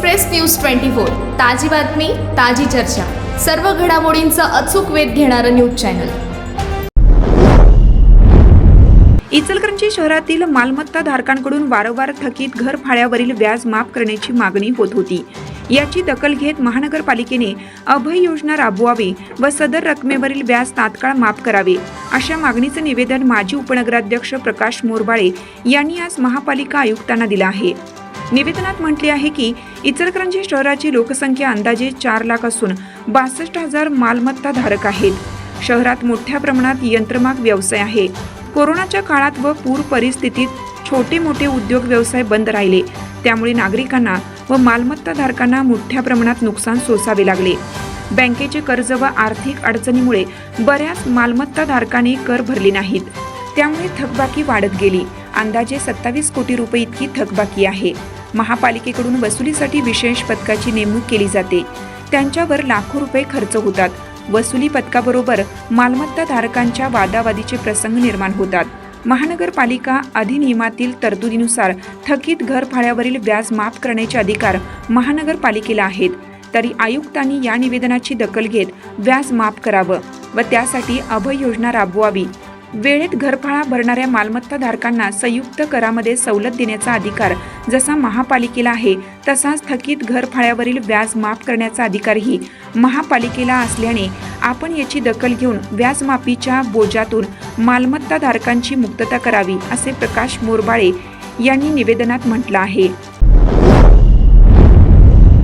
Express news twenty four. ताजी बातमी ताजी चर्चा. सर्व घडामोडींचा अचूक वेध घेणारं न्यूज चॅनल. इचलकरंजी शहरातील मालमत्ता धारकांकडून वारंवार थकीत घर फाळ्यावरील व्याज माफ करण्याची मागणी होत होती. याची दखल घेत महानगरपालिकेने अभय योजना राबवावी व सदर रकमेवरील व्याज तात्काळ माफ करावे अशा मागणीचं निवेदन माजी उपनगराध्यक्ष प्रकाश मोरबाळे यांनी आज महापालिका आयुक्तांना दिलं आहे. निवेदनात म्हटले आहे की इचलकरंजी शहराची लोकसंख्या अंदाजे चार लाख असून बासष्ट हजार मालमत्ता धारक आहेत. शहरात मोठ्या प्रमाणात यंत्रमाग व्यवसाय आहे. कोरोनाच्या काळात व पूर परिस्थितीत छोटे मोठे उद्योग व्यवसाय बंद राहिले. त्यामुळे नागरिकांना व मालमत्ता धारकांना मोठ्या प्रमाणात नुकसान सोसावे लागले. बँकेचे कर्ज व आर्थिक अडचणीमुळे बऱ्याच मालमत्ता धारकांनी कर भरले नाहीत. त्यामुळे थकबाकी वाढत गेली. अंदाजे सत्तावीस कोटी रुपये इतकी थकबाकी आहे. महापालिकेकडून वसुलीसाठी विशेष पथकाची नेमणूक केली जाते. त्यांच्यावर लाखो रुपये खर्च होतात. वसुली पथकाबरोबर मालमत्ता धारकांच्या वादावादीचे प्रसंग निर्माण होतात. महानगरपालिका अधिनियमातील तरतुदीनुसार थकीत घर भाड्यावरील व्याज माफ करण्याचे अधिकार महानगरपालिकेला आहेत. तरी आयुक्तांनी या निवेदनाची दखल घेत व्याज माफ करावं व त्यासाठी अभय योजना राबवावी. वेळेत घरफाळा भरणाऱ्या मालमत्ता धारकांना संयुक्त करामध्ये सवलत देण्याचा अधिकार जसा महापालिकेला आहे तसाच थकीत घरफाळ्यावरील व्याज माफ करण्याचा अधिकारही महापालिकेला असल्याने आपण याची दखल घेऊन व्याजमाफीच्या बोजातून मालमत्ता धारकांची मुक्तता करावी असे प्रकाश मोरबाळे यांनी निवेदनात म्हटलं आहे.